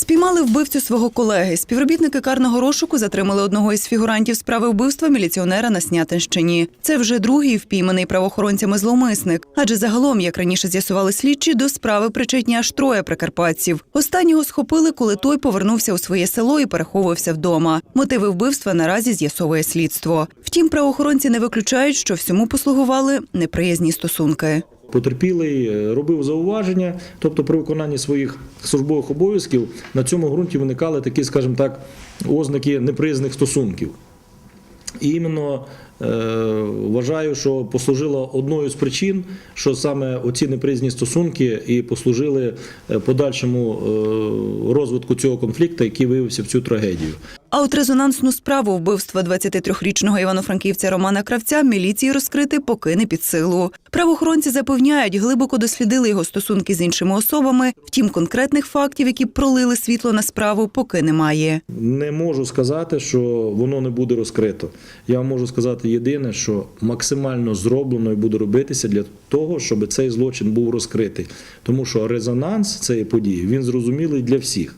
Спіймали вбивцю свого колеги. Співробітники карного розшуку затримали одного із фігурантів справи вбивства міліціонера на Снятинщині. Це вже другий впійманий правоохоронцями зловмисник. Адже загалом, як раніше з'ясували слідчі, до справи причетні аж троє прикарпатців. Останнього схопили, коли той повернувся у своє село і переховувався вдома. Мотиви вбивства наразі з'ясовує слідство. Втім, правоохоронці не виключають, що всьому послугували неприязні стосунки. Потерпілий е, робив зауваження, тобто при виконанні своїх службових обов'язків на цьому ґрунті виникали такі, скажімо так, ознаки неприязних стосунків. І іменно е, вважаю, що послужило одною з причин, що саме оці неприязні стосунки і послужили е, подальшому розвитку цього конфлікту, який виявився в цю трагедію. А от резонансну справу вбивства 23-річного івано-франківця Романа Кравця міліції розкрити поки не під силу. Правоохоронці запевняють, глибоко дослідили його стосунки з іншими особами. Втім, конкретних фактів, які пролили світло на справу, поки немає. Не можу сказати, що воно не буде розкрито. Я можу сказати єдине, що максимально зроблено і буде робитися для того, щоб цей злочин був розкритий. Тому що резонанс цієї події він зрозумілий для всіх.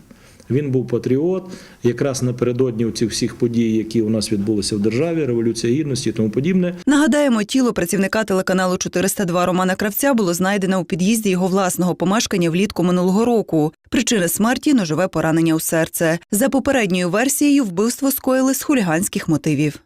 Він був патріот, якраз напередодні цих всіх подій, які у нас відбулися в державі, революція гідності і тому подібне. Нагадаємо, тіло працівника телеканалу 402 Романа Кравця було знайдено у під'їзді його власного помешкання влітку минулого року. Причина смерті ножове поранення у серце. За попередньою версією, вбивство скоїли з хуліганських мотивів.